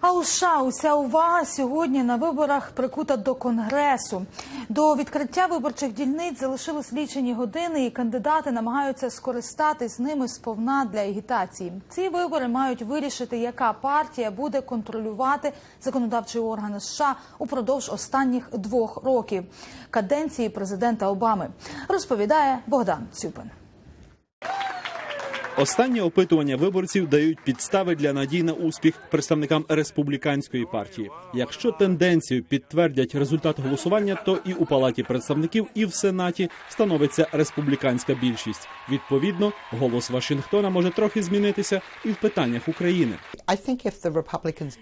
А у уся увага сьогодні на виборах прикута до конгресу. До відкриття виборчих дільниць залишились лічені години, і кандидати намагаються скористатись ними сповна для агітації. Ці вибори мають вирішити, яка партія буде контролювати законодавчі органи США упродовж останніх двох років каденції президента Обами. Розповідає Богдан Цюпин. Останні опитування виборців дають підстави для надій на успіх представникам республіканської партії. Якщо тенденцію підтвердять результат голосування, то і у палаті представників, і в сенаті становиться республіканська більшість. Відповідно, голос Вашингтона може трохи змінитися і в питаннях України.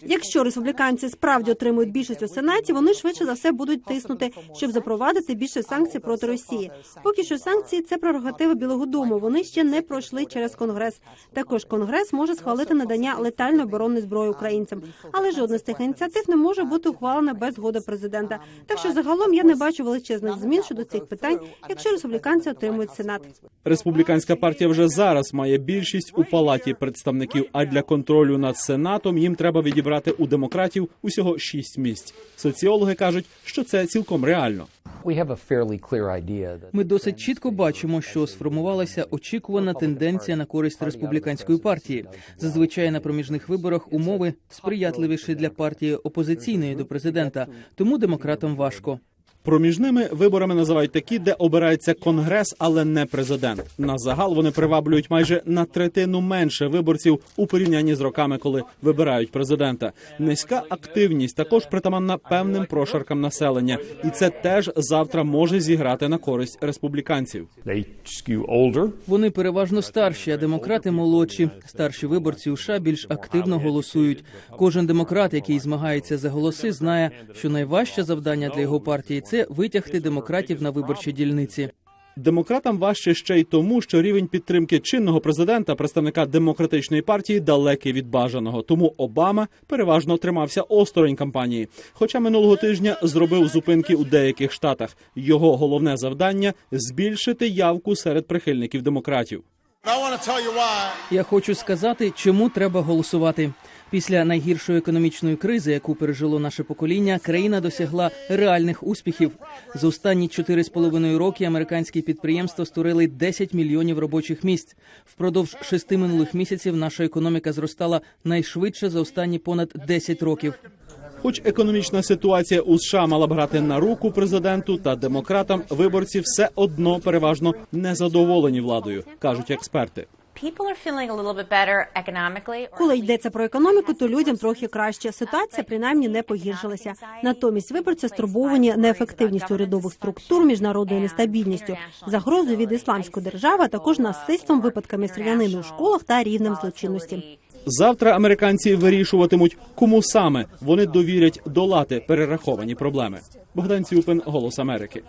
Якщо республіканці справді отримують більшість у сенаті, вони швидше за все будуть тиснути, щоб запровадити більше санкцій проти Росії. Поки що санкції це прерогатива Білого Дому. Вони ще не пройшли через конгрес. Також конгрес може схвалити надання летальної оборонної зброї українцям, але жодна з цих ініціатив не може бути ухвалена без згоди президента. Так що загалом я не бачу величезних змін щодо цих питань, якщо республіканці отримують сенат. Республіканська партія вже зараз має більшість у палаті представників. А для контролю над сенатом їм треба відібрати у демократів усього шість місць. Соціологи кажуть, що це цілком реально. Ми досить чітко бачимо, що сформувалася очікувана тенденція на користь республіканської партії. Зазвичай на проміжних виборах умови сприятливіші для партії опозиційної до президента, тому демократам важко. Проміжними виборами називають такі, де обирається конгрес, але не президент. На загал вони приваблюють майже на третину менше виборців у порівнянні з роками, коли вибирають президента. Низька активність також притаманна певним прошаркам населення, і це теж завтра може зіграти на користь республіканців. Вони переважно старші, а демократи молодші. Старші виборці у США більш активно голосують. Кожен демократ, який змагається за голоси, знає, що найважче завдання для його партії це витягти демократів на виборчі дільниці. Демократам важче ще й тому, що рівень підтримки чинного президента, представника демократичної партії, далекий від бажаного. Тому Обама переважно тримався осторонь кампанії. Хоча минулого тижня зробив зупинки у деяких штатах. Його головне завдання збільшити явку серед прихильників демократів. Я хочу сказати, чому треба голосувати. Після найгіршої економічної кризи, яку пережило наше покоління, країна досягла реальних успіхів. За останні 4,5 роки американські підприємства створили 10 мільйонів робочих місць. Впродовж шести минулих місяців наша економіка зростала найшвидше за останні понад 10 років. Хоч економічна ситуація у США мала б грати на руку президенту та демократам, виборці все одно переважно незадоволені владою, кажуть експерти. Коли йдеться про економіку, то людям трохи краще. Ситуація принаймні не погіршилася. Натомість виборці стурбовані неефективністю урядових структур, міжнародною нестабільністю, загрозою від ісламської держави, а також насильством, випадками стрілянини у школах та рівнем злочинності. Завтра американці вирішуватимуть, кому саме вони довірять долати перераховані проблеми. Богдан Цюпин, голос Америки.